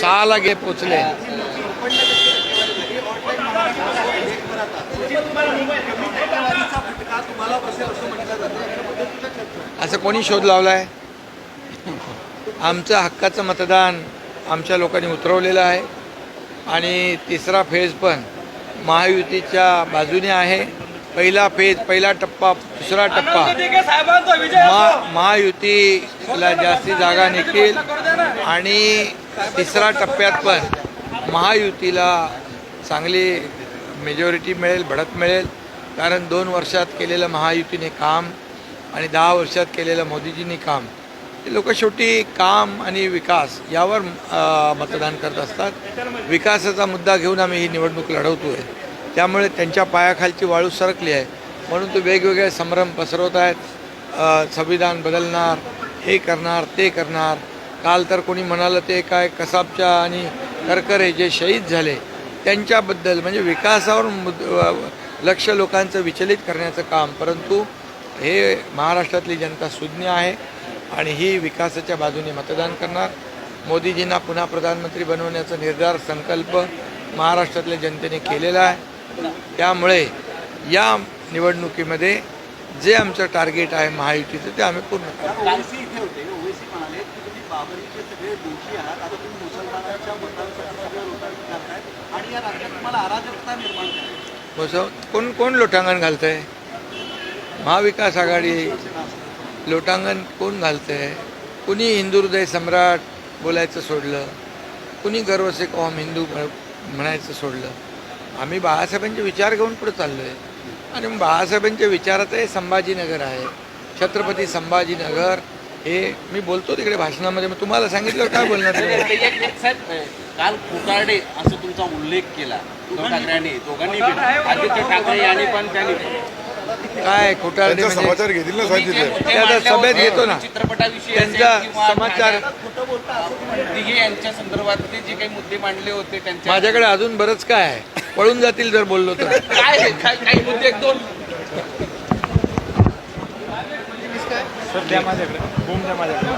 सहाला गे पोचले. असं कोणी शोध लावलाय? आमचं हक्काचं मतदान आमच्या लोकांनी उतरवलेलं आहे. आणि तिसरा फेज पण महायुतीच्या बाजूने आहे. पहिला फेज पहिला टप्पा दुसरा टप्पा. महा महायुतीला जास्ती जागा निघतील आणि तिसरा टप्प्यात पण महायुतीला चांगली मेजॉरिटी मिळेल भडक मिळेल. कारण दोन वर्षात केलेलं महायुतीने काम आणि दहा वर्षात केलेलं मोदीजींनी काम. हे लोक शेवटी काम आणि विकास यावर मतदान करत असतात. विकासाचा मुद्दा घेऊन आम्ही ही निवडणूक लढवतो आहे त्यामुळे त्यांच्या पायाखालची वाळू सरकली आहे. म्हणून ते वेगवेगळे संभ्रम पसरवत आहेत. संविधान बदलणार हे करणार ते करणार. काल तर कोणी म्हणालं ते काय कसाबच्या आणि करकरे जे शहीद झाले त्यांच्याबद्दल म्हणजे विकासावर मुद लक्ष लोकांचं विचलित करण्याचं काम. परंतु हे महाराष्ट्रातली जनता सुज्ञ आहे आणि ही विकासाच्या बाजूने मतदान करणार. मोदीजींना पुन्हा प्रधानमंत्री बनवण्याचा निर्धार संकल्प महाराष्ट्रातल्या जनतेने केलेला आहे. त्यामुळे या निवडणुकीमध्ये जे आमचं टार्गेट आहे महायुतीचं ते आम्ही पूर्ण करू कोण कोण लोटांगण घालतंय? महाविकास आघाडी लोटांगण कोण घालतंय? कुणी हिंदू हृदय सम्राट बोलायचं सोडलं? कुणी गर्व से कॉम हिंदू म्हण- म्हणायचं सोडलं? आम्ही बाळासाहेबांचे विचार घेऊन पुढे चाललो आहे आणि मग बाळासाहेबांच्या विचारात आहे संभाजीनगर आहे. छत्रपती संभाजीनगर हे मी बोलतो तिकडे भाषणामध्ये मग तुम्हाला सांगितलं काय बोलणार काल फुटारडे असं तुमचा उल्लेख केला. ठाकरेंनी दोघांनी पण. आदित्य ठाकरे यांनी पण त्यांनी काय खोटारडे म्हणजे? समाचार घेतील ना सांगितलं सभेत घेतो ना. चित्रपटाविषयी त्यांचा समाचार यांच्या संदर्भातले जे काही मुद्दे मांडले होते त्यांच्या माझ्याकडे अजून बरंच काय आहे. पळून जातील जर बोललो तर. काय काय- काही मुद्दे एक दोन? सर द्या माझ्याकडे. बूम द्या माझ्याकडे.